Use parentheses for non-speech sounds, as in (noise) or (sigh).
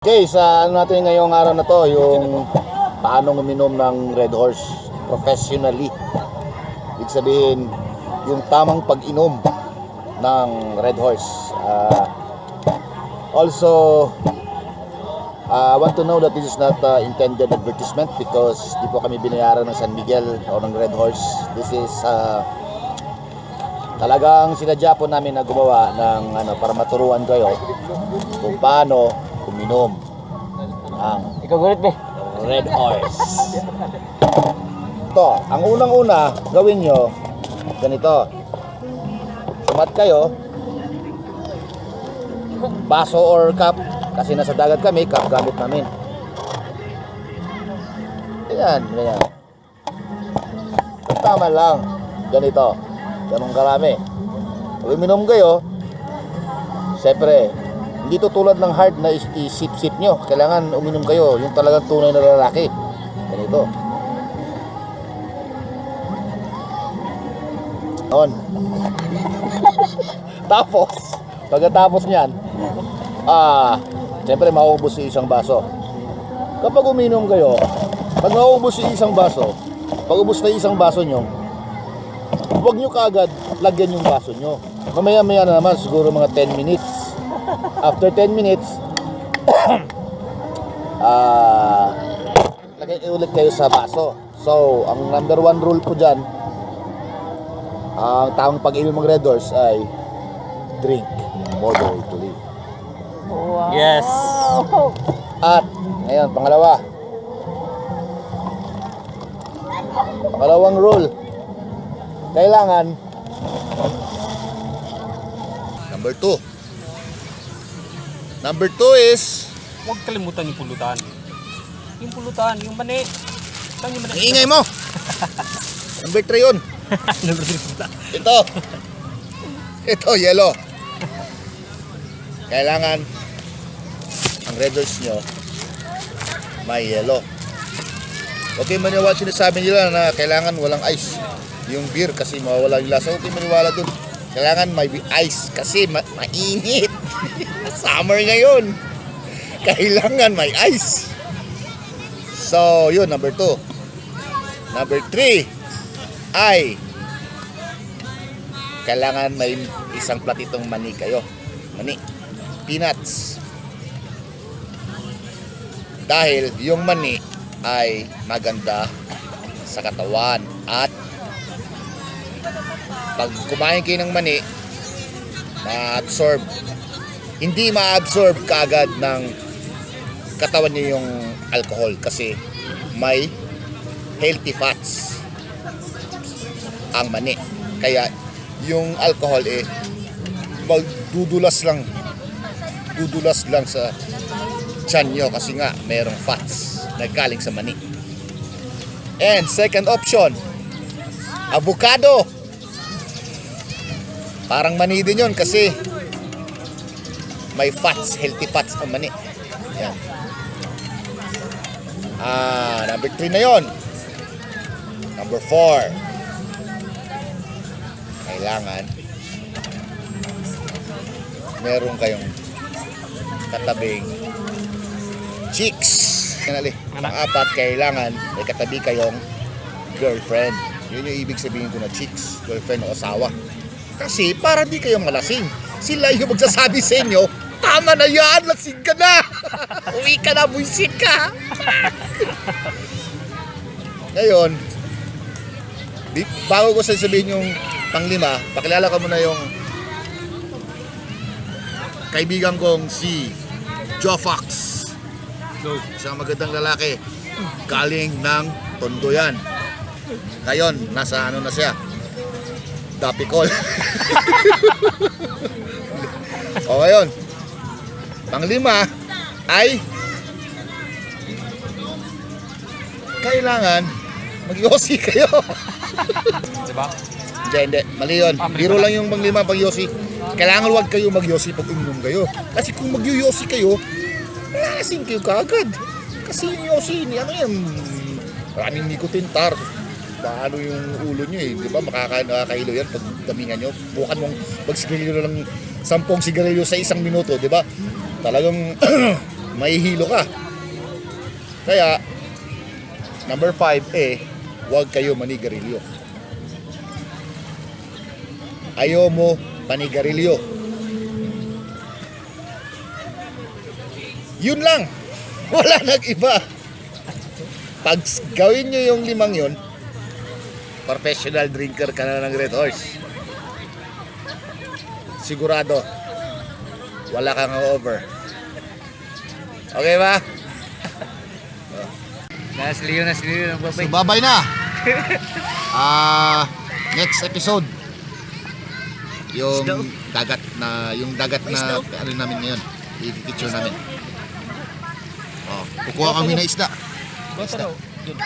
Okay, sa ano natin ngayong araw na to, yung paano uminom ng Red Horse professionally. Ibig sabihin, yung tamang pag-inom ng Red Horse. Ah, also, ah, I want to know that this is not uh, intended advertisement because di po kami binayaran ng San Miguel o ng Red Horse. This is ah, talagang sinadya po namin na gumawa ng ano para maturuan kayo kung paano uminom ng Ikaw gulit be. Red Horse. Ito, ang unang-una gawin nyo, ganito. Sumat kayo, baso or cup, kasi nasa dagat kami, cup gamit namin. Ayan, ganyan. Tama lang, ganito. Ganun karami. Pag uminom kayo, Siyempre, hindi to tulad ng hard na is- isip-sip nyo. Kailangan uminom kayo. Yung talagang tunay na lalaki. Ganito. On. (laughs) Tapos, pagkatapos niyan, ah, siyempre mauubos yung isang baso. Kapag uminom kayo, pag mauubos yung isang baso, pag ubos na isang baso nyo, huwag nyo kaagad lagyan yung baso nyo. Mamaya-maya na naman, siguro mga 10 minutes. After 10 minutes, (coughs) ah, lagay ulit kayo sa baso. So, ang number one rule po dyan, ang tamang pag-inom ng Red Horse ay drink moderately. Wow. Yes. At, ngayon, pangalawa. Pangalawang rule. Kailangan Number two. Number two is Huwag kalimutan yung pulutan. Yung pulutan, yung mani. Saan yung mani? ang ingay mo. (laughs) Number three yun. (laughs) Number three pulutan. Ito. Ito, yellow. Kailangan ang red horse nyo may yellow. Okay maniwala sinasabi nila na kailangan walang ice yung beer kasi mawawala yung lasa. Okay maniwala dun. Kailangan may ice kasi ma- mainit. (laughs) Summer ngayon. Kailangan may ice. So, yun, number two. Number three ay kailangan may isang platitong mani kayo. Mani. Peanuts. Dahil yung mani ay maganda sa katawan at pag kumain kayo ng mani ma-absorb. Hindi ma-absorb kaagad ng katawan niyo yung alcohol kasi may healthy fats ang mani. Kaya yung alcohol eh magdudulas lang. Dudulas lang sa tiyan nyo kasi nga mayroong fats na galing sa mani. And second option avocado parang mani din yun kasi may fats, healthy fats ang mani yan ah, number 3 na yon number 4 kailangan meron kayong katabing chicks. Kanali. Ang apat, kailangan may katabi kayong girlfriend. Yun yung ibig sabihin ko na chicks, girlfriend o asawa. Kasi para di kayo malasing. Sila yung magsasabi sa inyo, tama na yan, lasing ka na. (laughs) Uwi ka na, buisit ka. (laughs) Ngayon, di, bago ko sasabihin yung panglima, pakilala ko muna yung kaibigan kong si Joe Fox. Isang magandang lalaki. Galing ng Tondo yan. Ngayon, nasa ano na siya? Dapicol. (laughs) o ngayon, panglima ay kailangan mag-yosi kayo. Diba? Hindi, hindi. Mali yun. Ah, Biro lang yung panglima pag yosi. Kailangan wag kayo mag-yosi pag uminom kayo. Kasi kung mag-yosi kayo, lasing kayo kagad. Kasi yung yosi, ni ano yan, maraming nicotine tar. Paano yung ulo nyo eh, di ba? Makaka, nakakailo yan pag damingan nyo. Bukan mong magsigarilyo lang sampung sigarilyo sa isang minuto, di ba? Talagang (clears throat) mahihilo ka. Kaya, number 5 eh, huwag kayo manigarilyo. Ayaw mo panigarilyo. Yun lang. (laughs) Wala nag iba. Pag gawin nyo yung limang yun, professional drinker ka na ng Red Horse. Sigurado, wala kang over. Okay ba? Nasliyo, nasliyo ng So, babay na. (laughs) Ah, next episode. Yung dagat na yung dagat na ano namin ngayon. I-picture namin. Oh, kukuha kami na isda. Basta raw. Yun.